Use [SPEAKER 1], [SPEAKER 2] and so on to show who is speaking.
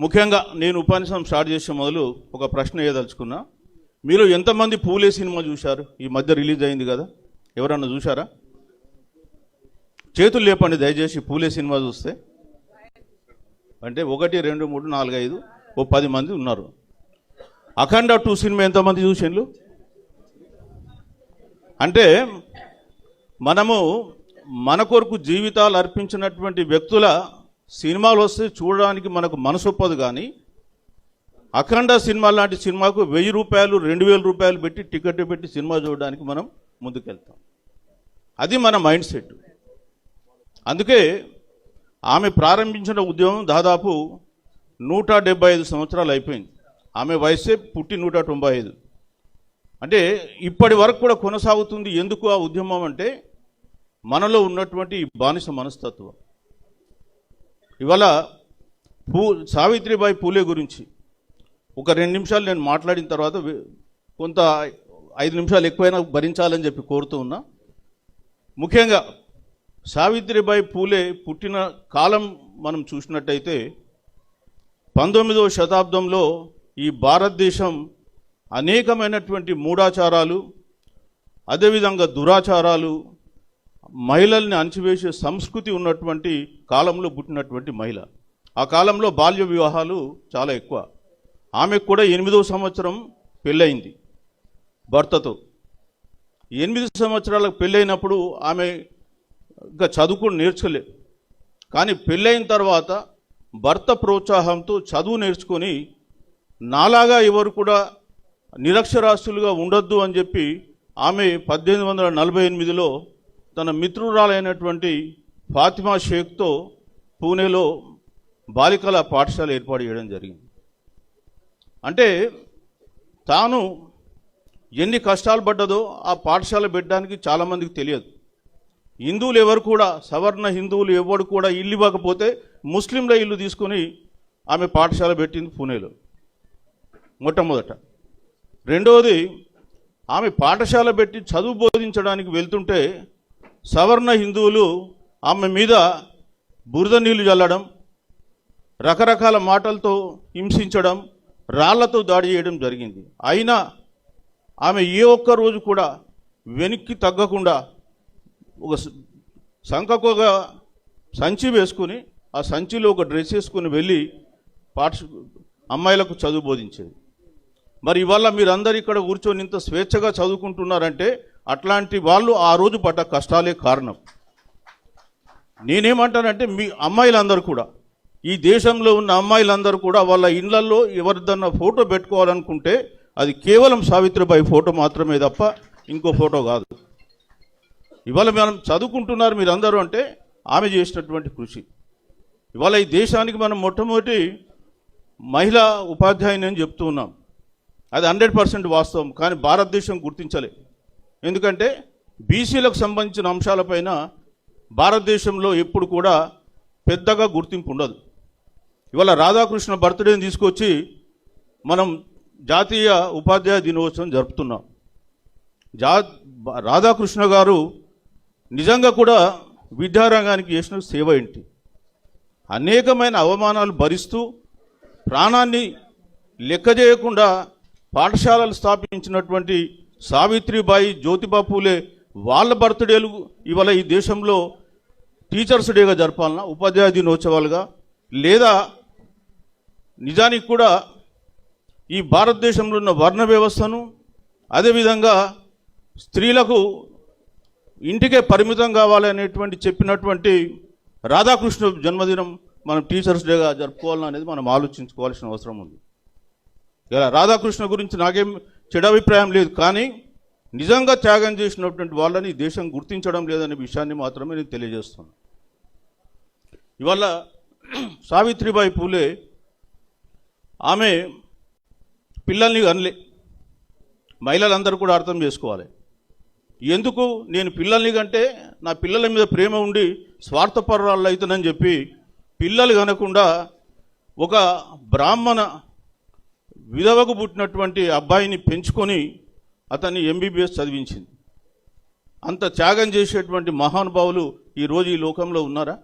[SPEAKER 1] ముఖ్యంగా నేను ఉపన్యాసం స్టార్ట్ చేసే మొదలు ఒక ప్రశ్న వేయదలుచుకున్నా. మీరు ఎంతమంది పూలే సినిమా చూశారు? ఈ మధ్య రిలీజ్ అయింది కదా. ఎవరన్నా చూశారా? చేతులు లేపండి దయచేసి పూలే సినిమా చూస్తే. అంటే ఒకటి రెండు మూడు నాలుగు ఐదు ఓ పది మంది ఉన్నారు. అఖండ టూ సినిమా ఎంతమంది చూసిండ్రు అంటే మనము మన కొరకు జీవితాలు అర్పించినటువంటి వ్యక్తుల సినిమాలు వస్తే చూడడానికి మనకు మనసు ఒప్పదు కానీ అఖండ సినిమా లాంటి సినిమాకు వెయ్యి రూపాయలు రెండు వేల రూపాయలు పెట్టి టికెట్ పెట్టి సినిమా చూడడానికి మనం ముందుకెళ్తాం. అది మన మైండ్ సెట్. అందుకే ఆమె ప్రారంభించిన ఉద్యమం దాదాపు నూట డెబ్బై ఐదు సంవత్సరాలు అయిపోయింది. ఆమె వయసే పుట్టి నూట తొంభై ఐదు. అంటే ఇప్పటి వరకు కూడా కొనసాగుతుంది. ఎందుకు ఆ ఉద్యమం అంటే మనలో ఉన్నటువంటి బానిస మనస్తత్వం. ఇవాళ పూ సావిత్రిబాయి పూలే గురించి ఒక రెండు నిమిషాలు నేను మాట్లాడిన తర్వాత కొంత ఐదు నిమిషాలు ఎక్కువైనా భరించాలని చెప్పి కోరుతూ ఉన్నా. ముఖ్యంగా సావిత్రిబాయి పూలే పుట్టిన కాలం మనం చూసినట్టయితే పంతొమ్మిదవ శతాబ్దంలో ఈ భారతదేశం అనేకమైనటువంటి మూఢాచారాలు అదేవిధంగా దురాచారాలు మహిళల్ని అణచివేసే సంస్కృతి ఉన్నటువంటి కాలంలో పుట్టినటువంటి మహిళ. ఆ కాలంలో బాల్య వివాహాలు చాలా ఎక్కువ. ఆమెకు కూడా ఎనిమిదవ సంవత్సరం పెళ్ళయింది భర్తతో. ఎనిమిది సంవత్సరాలకు పెళ్ళైనప్పుడు ఆమె ఇంకా చదువుకుని నేర్చుకోలే. కానీ పెళ్ళైన తర్వాత భర్త ప్రోత్సాహంతో చదువు నేర్చుకొని నాలాగా ఎవరు కూడా నిరక్షరాస్యులుగా ఉండొద్దు అని చెప్పి ఆమె పద్దెనిమిది వందల నలభై ఎనిమిదిలో తన మిత్రురాలైనటువంటి ఫాతిమా షేక్తో పూణేలో బాలికల పాఠశాల ఏర్పాటు చేయడం జరిగింది. అంటే తాను ఎన్ని కష్టాలు పడ్డదో ఆ పాఠశాల పెట్టడానికి చాలామందికి తెలియదు. హిందువులు ఎవరు కూడా సవర్ణ హిందువులు ఎవరు కూడా ఇల్లు ఇవ్వకపోతే ముస్లింల ఇల్లు తీసుకొని ఆమె పాఠశాల పెట్టింది పూణేలో. మొట్టమొదట. రెండవది ఆమె పాఠశాల పెట్టి చదువు బోధించడానికి వెళ్తుంటే సవర్ణ హిందువులు ఆమె మీద బురద నీళ్ళు చల్లడం రకరకాల మాటలతో హింసించడం రాళ్ళతో దాడి చేయడం జరిగింది. అయినా ఆమె ఏ ఒక్క రోజు కూడా వెనక్కి తగ్గకుండా ఒక స- ఒక సంచి వేసుకుని ఆ సంచిలో ఒక డ్రెస్ వేసుకుని వెళ్ళి పాఠ అమ్మాయిలకు చదువు బోధించేది. మరి ఇవాళ మీరందరూ ఇక్కడ కూర్చొని ఇంత స్వేచ్ఛగా చదువుకుంటున్నారంటే అట్లాంటి వాళ్ళు ఆ రోజు పడ్డ కష్టాలే కారణం. నేనేమంటానంటే మీ అమ్మాయిలందరూ కూడా ఈ దేశంలో ఉన్న అమ్మాయిలందరూ కూడా వాళ్ళ ఇళ్ళలో ఎవరిదన్నా ఫోటో పెట్టుకోవాలనుకుంటే అది కేవలం సావిత్రిబాయి ఫోటో మాత్రమే తప్ప ఇంకో ఫోటో కాదు. ఇవాళ మనం చదువుకుంటున్నారు మీరందరూ అంటే ఆమె చేసినటువంటి కృషి. ఇవాళ ఈ దేశానికి మనం మొట్టమొదటి మహిళా ఉపాధ్యాయుని అని చెప్తూ ఉన్నాం. అది హండ్రెడ్ పర్సెంట్ వాస్తవం కానీ భారతదేశం గుర్తించలే. ఎందుకంటే బీసీలకు సంబంధించిన అంశాలపైన భారతదేశంలో ఎప్పుడు కూడా పెద్దగా గుర్తింపు ఉండదు. ఇవాళ రాధాకృష్ణ బర్త్డేని తీసుకొచ్చి మనం జాతీయ ఉపాధ్యాయ దినోత్సవం జరుపుతున్నాం. జా రాధాకృష్ణ గారు నిజంగా కూడా విద్యారంగానికి చేసిన సేవ ఏంటి? అనేకమైన అవమానాలు భరిస్తూ ప్రాణాన్ని లెక్క చేయకుండా పాఠశాలలు స్థాపించినటువంటి సావిత్రిబాయి జ్యోతిబా పూలే వాళ్ళ బర్త్డేలు ఇవాళ ఈ దేశంలో టీచర్స్ డేగా జరపాలన్నా ఉపాధ్యాయ దినోత్సవాలుగా? లేదా నిజానికి కూడా ఈ భారతదేశంలో ఉన్న వర్ణ వ్యవస్థను అదేవిధంగా స్త్రీలకు ఇంటికే పరిమితం కావాలనేటువంటి చెప్పినటువంటి రాధాకృష్ణ జన్మదినం మనం టీచర్స్ డేగా జరుపుకోవాలని అనేది మనం ఆలోచించుకోవాల్సిన అవసరం ఉంది. ఇలా రాధాకృష్ణ గురించి నాకేం చెడు అభిప్రాయం లేదు. కానీ నిజంగా త్యాగం చేసినటువంటి వాళ్ళని దేశం గుర్తించడం లేదనే విషయాన్ని మాత్రమే నేను తెలియజేస్తాను ఇవాళ సావిత్రిబాయి పూలే ఆమె పిల్లల్ని అనలే. మహిళలందరూ కూడా అర్థం చేసుకోవాలి. ఎందుకు? నేను పిల్లల్ని కంటే నా పిల్లల మీద ప్రేమ ఉండి స్వార్థపరాలు అవుతుందని చెప్పి పిల్లలు కనకుండా ఒక బ్రాహ్మణ విధవకు పుట్టినటువంటి అబ్బాయిని పెంచుకొని అతన్ని ఎంబీబీఎస్ చదివించింది. అంత త్యాగం చేసేటువంటి మహానుభావులు ఈరోజు ఈ లోకంలో ఉన్నారా?